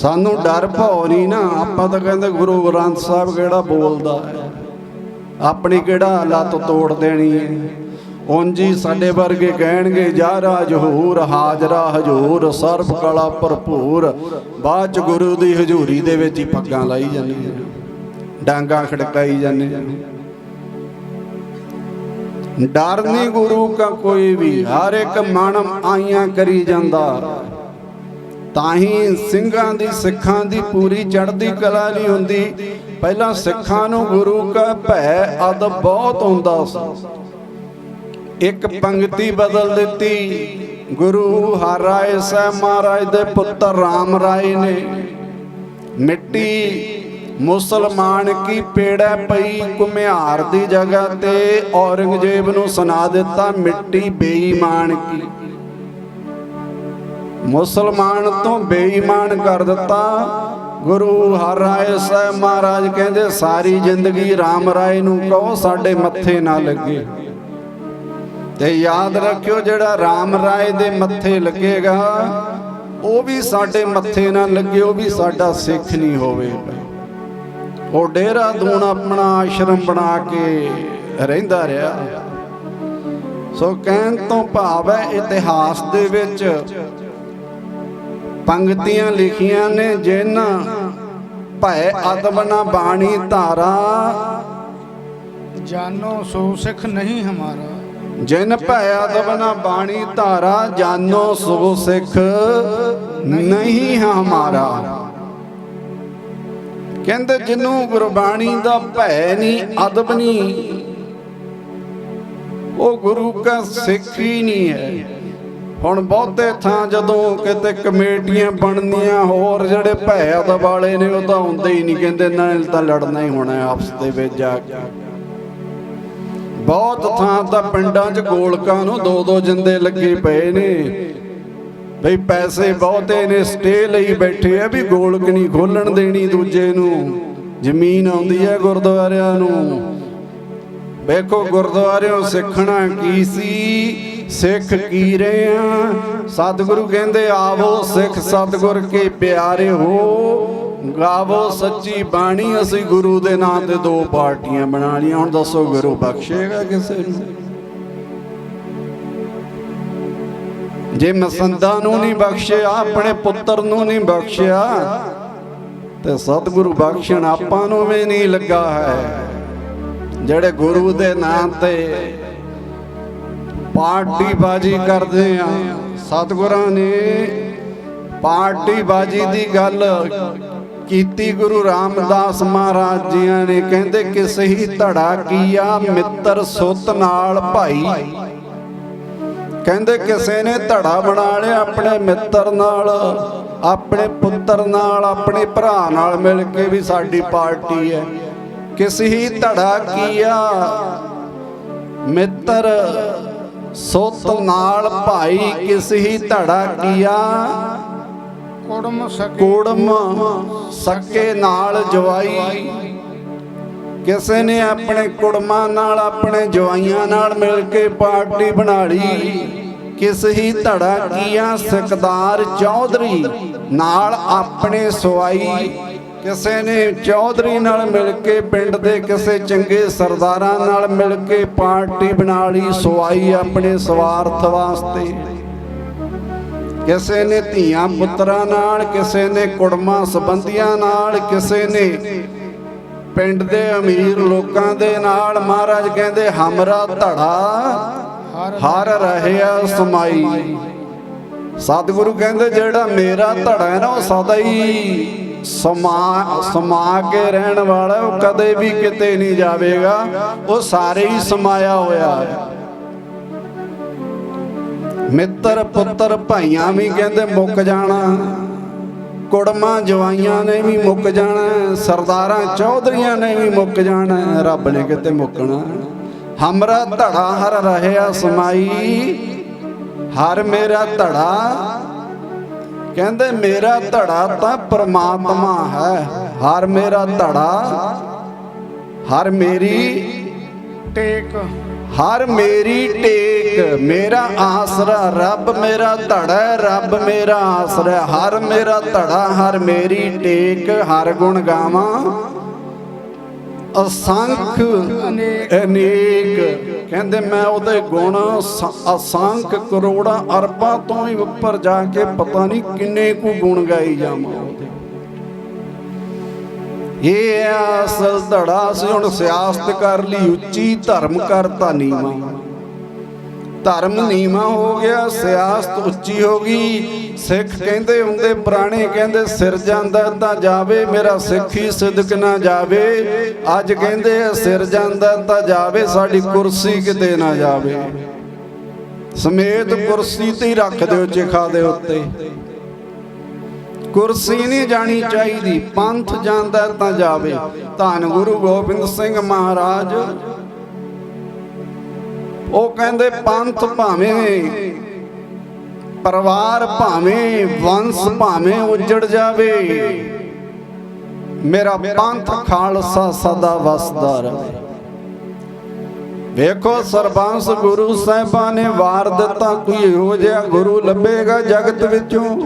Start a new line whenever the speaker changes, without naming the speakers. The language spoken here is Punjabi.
ਸਾਨੂੰ ਡਰ ਭਉ ਨਹੀਂ ਨਾ। ਆਪਾਂ ਤਾਂ ਕਹਿੰਦੇ ਗੁਰੂ ਗ੍ਰੰਥ ਸਾਹਿਬ ਕਿਹੜਾ ਬੋਲਦਾ ਹੈ? ਆਪਣੀ ਕਿਹੜਾ ਲੱਤ ਤੋੜ ਦੇਣੀ ਹੈ? ਉਂਜੀ ਸਾਡੇ ਵਰਗੇ ਕਹਿਣਗੇ ਜਾਰਾ ਜਹੂਰ ਹਾਜ਼ਰਾ ਹਜੂਰ, ਸਰਬ ਕਲਾ ਭਰਪੂਰ। ਬਾਅਦ ਚ ਗੁਰੂ ਦੀ ਹਜ਼ੂਰੀ ਦੇ ਵਿੱਚ ਹੀ ਪੱਗਾਂ ਲਾਈ ਜਾਂਦੀਆਂ ਡਾਂਗਾ ਖੜਕਾਈ ਜਾਂਦੇ ਡਰ ਨਹੀਂ ਗੁਰੂ ਕਾ ਕੋਈ ਵੀ। ਹਰ ਇੱਕ ਮਨ ਆਈਆਂ ਕਰੀ ਜਾਂਦਾ। ਤਾਂ ਹੀ ਸਿੰਘਾਂ ਦੀ, ਸਿੱਖਾਂ ਦੀ ਪੂਰੀ ਚੜ੍ਹਦੀ ਕਲਾ ਨਹੀਂ ਹੁੰਦੀ। ਪਹਿਲਾਂ ਸਿੱਖਾਂ ਨੂੰ ਗੁਰੂ ਕਾ ਭੈ ਅਦਬ ਬਹੁਤ ਹੁੰਦਾ ਸੀ। ਇੱਕ ਪੰਕਤੀ ਬਦਲ ਦਿੱਤੀ। ਗੁਰੂ ਹਰਿ ਸਾਹਿਬ ਮਹਾਰਾਜ ਦੇ ਪੁੱਤਰ ਰਾਮ ਰਾਏ ਨੇ। ਮਿੱਟੀ ਮੁਸਲਮਾਨ ਕੀ ਪੇੜਾ ਪਈ ਕੁਮਿਆਰ ਦੀ ਜਗ੍ਹਾ ਤੇ ਔਰੰਗਜ਼ੇਬ ਨੂੰ ਸੁਣਾ ਦਿੱਤਾ ਮਿੱਟੀ ਬੇਈਮਾਨ ਕੀ। ਮੁਸਲਮਾਨ ਤੋਂ ਬੇਈਮਾਨ ਕਰ ਦਿੱਤਾ। ਗੁਰੂ ਹਰ ਰਾਏ ਸਾਹਿਬ ਮਹਾਰਾਜ ਕਹਿੰਦੇ, ਸਾਰੀ ਜ਼ਿੰਦਗੀ ਰਾਮ ਰਾਏ ਨੂੰ ਕਹੋ, ਸਾਡੇ ਮੱਥੇ ਨਾ ਲੱਗੇ। ਤੇ ਯਾਦ ਰੱਖਿਓ, ਜਿਹੜਾ ਰਾਮ ਰਾਏ ਦੇ ਮੱਥੇ ਲੱਗੇਗਾ, ਉਹ ਵੀ ਸਾਡੇ ਮੱਥੇ ਨਾ ਲੱਗੇ, ਉਹ ਵੀ ਸਾਡਾ ਸਿੱਖ ਨਹੀਂ ਹੋਵੇਗਾ। ਉਹ ਡੇਰਾ ਦੂਣ ਆਪਣਾ ਆਸ਼ਰਮ ਬਣਾ ਕੇ ਰਹਿੰਦਾ ਰਿਹਾ। ਸੋ ਕਹਿਣ ਤੋਂ ਭਾਵ ਹੈ, ਇਤਿਹਾਸ ਦੇ ਵਿੱਚ ਪੰਕਤੀਆਂ ਲਿਖੀਆਂ ਨੇ ਜਿਨ ਭੈ ਅਦਬਨਾ ਬਾਣੀ ਧਾਰਾ।
ਜਾਨੋ ਸੋ ਸਿੱਖ ਨਹੀਂ ਹਮਾਰਾ।
ਜਿਨ ਭੈ ਅਦਬਨਾ ਬਾਣੀ ਧਾਰਾ ਜਾਨੋ ਸੋ ਸਿੱਖ ਨਹੀਂ ਹਮਾਰਾ। ਕਹਿੰਦੇ ਜਿਹਨੂੰ ਗੁਰਬਾਣੀ ਦਾ ਭੈ ਨਹੀਂ ਅਦਬ ਨਹੀਂ ਉਹ ਗੁਰੂ ਦਾ ਸਿੱਖ ਹੀ ਨਹੀਂ ਹੈ। ਹੁਣ ਬਹੁਤੇ ਥਾਂ ਜਦੋਂ ਕਿਤੇ ਕਮੇਟੀਆਂ ਬਣਦੀਆਂ ਹੋਰ ਜਿਹੜੇ ਭੈ ਵਾਲੇ ਨੇ ਉਹ ਤਾਂ ਹੁੰਦੇ ਹੀ ਨਹੀਂ, ਕਹਿੰਦੇ ਨਾਲ ਤਾਂ ਲੜਨਾ ਹੀ ਹੋਣਾ ਆਪਸ ਦੇ ਵਿੱਚ ਜਾ ਕੇ। ਬਹੁਤ ਥਾਂ ਤਾਂ ਪਿੰਡਾਂ 'ਚ ਗੋਲਕਾਂ ਨੂੰ ਦੋ ਦੋ ਜਿੰਦੇ ਲੱਗੇ ਪਏ ਨੇ। ਬਈ ਪੈਸੇ ਬਹੁਤੇ ਨੇ, ਸਟੇ ਲਈ ਬੈਠੇ ਆ ਵੀ ਗੋਲਕ ਨਹੀਂ ਖੋਲਣ ਦੇਣੀ ਦੂਜੇ ਨੂੰ। ਜ਼ਮੀਨ ਆਉਂਦੀ ਹੈ ਗੁਰਦੁਆਰਿਆਂ ਨੂੰ। ਵੇਖੋ ਗੁਰਦੁਆਰਿਓਂ ਸਿੱਖਣਾ ਕੀ ਸੀ? ਸਿੱਖ ਕੀ ਰਹੇ ਆ ਸਤਿਗੁਰੂ ਕਹਿੰਦੇ ਆਵੋ ਸਿੱਖ ਸਤਿਗੁਰ ਕੇ ਪਿਆਰੇ ਹੋ ਗਾਵੋ ਸੱਚੀ ਬਾਣੀ, ਅਸੀਂ ਗੁਰੂ ਦੇ ਨਾਂ ਤੇ ਦੋ ਪਾਰਟੀਆਂ ਬਣਾ ਲੀਆਂ ਹੁਣ ਦੱਸੋ ਗੁਰੂ ਬਖਸ਼ੇਗਾ ਕਿਸੇ ਨੂੰ? ਜੇ ਮਸੰਦਾਂ ਨੂੰ ਨਹੀਂ ਬਖਸ਼ਿਆ, ਆਪਣੇ ਪੁੱਤਰ ਨੂੰ ਨਹੀਂ ਬਖਸ਼ਿਆ, ਤੇ ਸਤਿਗੁਰੂ ਬਖਸ਼ਣ ਆਪਾਂ ਨੂੰ ਵੀ ਨਹੀਂ ਲੱਗਾ ਹੈ। ਜਿਹੜੇ ਗੁਰੂ ਦੇ ਨਾਂ ਤੇ ਪਾਰਟੀ ਬਾਜੀ ਕਰਦੇ ਆ। ਸਤਿਗੁਰਾਂ ਨੇ ਪਾਰਟੀ ਬਾਜੀ ਦੀ ਗੱਲ ਕੀਤੀ। ਗੁਰੂ ਰਾਮਦਾਸ ਮਹਾਰਾਜ ਜੀਆਂ ਨੇ ਕਹਿੰਦੇ, ਕਿਸੇ ਹੀ ਧੜਾ ਕੀਆ ਮਿੱਤਰ ਸੁੱਤ ਨਾਲ ਭਾਈ। ਕਹਿੰਦੇ, ਕਿਸੇ ਨੇ ਧੜਾ ਬਣਾ ਲਿਆ ਆਪਣੇ ਮਿੱਤਰ ਨਾਲ, ਆਪਣੇ ਪੁੱਤਰ ਨਾਲ, ਆਪਣੇ ਭਰਾ ਨਾਲ ਮਿਲ ਕੇ ਵੀ ਸਾਡੀ ਪਾਰਟੀ ਹੈ। ਕਿਸੇ ਹੀ ਧੜਾ ਕੀਆ ਮਿੱਤਰ ਸੁੱਤ ਨਾਲ ਭਾਈ ਕਿਸ ਹੀ ਧੜਾ ਕੀਆ?
ਕੁੜਮ ਸਕੇ
ਕੋੜਮ ਸੱਕੇ ਨਾਲ ਜਵਾਈ। ਕਿਸੇ ਨੇ ਆਪਣੇ ਕੁੜਮਾਂ ਨਾਲ ਆਪਣੇ ਜਵਾਈਆਂ ਨਾਲ ਮਿਲ ਕੇ ਪਾਰਟੀ ਬਣਾ ਲਈ ਕਿਸ ਹੀ ਧੜਾ ਕੀਆ? ਸਿਕਦਾਰ ਚੌਧਰੀ ਨਾਲ ਆਪਣੇ ਸਵਾਈ। ਕਿਸੇ ਨੇ ਚੌਧਰੀ ਨਾਲ ਮਿਲ ਕੇ, ਪਿੰਡ ਦੇ ਕਿਸੇ ਚੰਗੇ ਸਰਦਾਰਾਂ ਨਾਲ ਮਿਲ ਕੇ ਪਾਰਟੀ ਬਣਾ ਲਈ, ਸਵਾਈ ਆਪਣੇ ਸਵਾਰਥ ਵਾਸਤੇ। ਕਿਸੇ ਨੇ ਧੀਆਂ ਪੁੱਤਰਾਂ ਨਾਲ, ਕਿਸੇ ਨੇ ਕੁੜਮਾਂ ਸੰਬੰਧੀਆਂ ਨਾਲ, ਕਿਸੇ ਨੇ ਪਿੰਡ ਦੇ ਅਮੀਰ ਲੋਕਾਂ ਦੇ ਨਾਲ, ਮਹਾਰਾਜ ਕਹਿੰਦੇ, ਹਮਰਾ ਧੜਾ, ਹਰ ਰਹਿਆ ਸਮਾਈ। ਸਤਿਗੁਰੂ ਕਹਿੰਦੇ, ਜਿਹੜਾ ਮੇਰਾ ਧੜਾ ਹੈ ਨਾ, ਉਹ ਸਦਾ ਹੀ ਸਮਾ ਸਮਾ ਕੇ ਰਹਿਣ ਵਾਲਾ ਉਹ ਕਦੇ ਵੀ ਕਿਤੇ ਨਹੀਂ ਜਾਵੇਗਾ। ਉਹ ਸਾਰੇ ਹੀ ਸਮਾਇਆ ਹੋਇਆ ਹੈ। ਮਿੱਤਰ, ਪੁੱਤਰ, ਭਾਈਆਂ ਵੀ ਕਹਿੰਦੇ ਮੁੱਕ ਜਾਣਾ। ਕੁੜਮਾਂ, ਜਵਾਈਆਂ ਨੇ ਵੀ ਮੁੱਕ ਜਾਣਾ। ਸਰਦਾਰਾਂ, ਚੌਧਰੀਆਂ ਨੇ ਵੀ ਮੁੱਕ ਜਾਣਾ। ਰੱਬ ਨੇ ਕਿਤੇ ਮੁੱਕਣਾ। ਹਮਰਾ ਧੜਾ ਹਰ ਰਹਿਆ ਸਮਾਈ। ਹਰ ਮੇਰਾ ਧੜਾ ਕਹਿੰਦੇ ਮੇਰਾ ਧੜਾ ਤਾਂ ਪ੍ਰਮਾਤਮਾ ਹੈ। ਹਰ ਮੇਰਾ ਧੜਾ ਹਰ ਮੇਰੀ
ਟੇਕ।
ਹਰ ਮੇਰੀ ਟੇਕ। ਮੇਰਾ ਆਸਰਾ ਰੱਬ ਮੇਰਾ ਧੜਾ ਹੈ, ਰੱਬ ਮੇਰਾ ਆਸਰਾ ਹਰ ਮੇਰਾ ਧੜਾ ਹਰ ਮੇਰੀ ਟੇਕ ਹਰ ਗੁਣ ਗਾਵਾਂ ਅਸੰਖ
ਅਨੇਕ।
ਕਹਿੰਦੇ ਮੈਂ ਉਹਦੇ ਗੁਣ ਅਸੰਖ ਕਰੋੜਾਂ ਅਰਬਾਂ ਤੋਂ ਹੀ ਉੱਪਰ ਜਾ ਕੇ ਪਤਾ ਨਹੀਂ ਕਿੰਨੇ ਕੁ ਗੁਣ ਗਾਈ ਜਾਵਾਂ ਇਹ ਅਸਲ ਧੜਾ ਸੀ, ਹੁਣ ਸਿਆਸਤ ਕਰ ਲਈ, ਉੱਚੀ ਧਰਮ ਕਰਤਾ ਨੀਵਾਂ ਧਰਮ ਨੀਵਾਂ ਹੋ ਗਿਆ ਸਿਆਸਤ ਉੱਚੀ ਹੋ ਗਈ। ਸਿੱਖ ਕਹਿੰਦੇ ਹੁੰਦੇ ਪੁਰਾਣੇ ਕਹਿੰਦੇ ਸਿਰ ਜਾਂਦਾ ਤਾਂ ਜਾਵੇ ਮੇਰਾ ਸਿੱਖੀ ਸਿਦਕ ਨਾ ਜਾਵੇ। ਅੱਜ ਕਹਿੰਦੇ ਸਿਰ ਜਾਂਦਾ ਤਾਂ ਜਾਵੇ ਸਾਡੀ ਕੁਰਸੀ ਕਿਤੇ ਨਾ ਜਾਵੇ। ਸਮੇਤ ਕੁਰਸੀ ਤੇ ਹੀ ਰੱਖ ਦਿਓ ਚਿਖਾ ਦੇ ਉੱਤੇ। ਕੁਰਸੀ ਨਹੀਂ ਜਾਣੀ ਚਾਹੀਦੀ ਪੰਥ ਜਾਂਦਾ ਤਾਂ ਜਾਵੇ। ਧੰਨ ਗੁਰੂ ਗੋਬਿੰਦ ਸਿੰਘ ਮਹਾਰਾਜ। ਉਹ ਕਹਿੰਦੇ ਪੰਥ ਭਾਵੇਂ, ਪਰਿਵਾਰ ਭਾਵੇਂ, ਵੰਸ਼ ਭਾਵੇਂ ਉਜੜ ਜਾਵੇ। ਮੇਰਾ ਪੰਥ ਖਾਲਸਾ ਸਦਾ ਵਸਦਾ ਰਹੇ। ਵੇਖੋ ਸਰਬੰਸ ਗੁਰੂ ਸਾਹਿਬਾਂ ਨੇ ਵਾਰ ਦਿੱਤਾ, ਕੋਈ ਹੋ ਜਿਹਾ ਗੁਰੂ ਲੱਭੇਗਾ ਜਗਤ ਵਿੱਚੋਂ?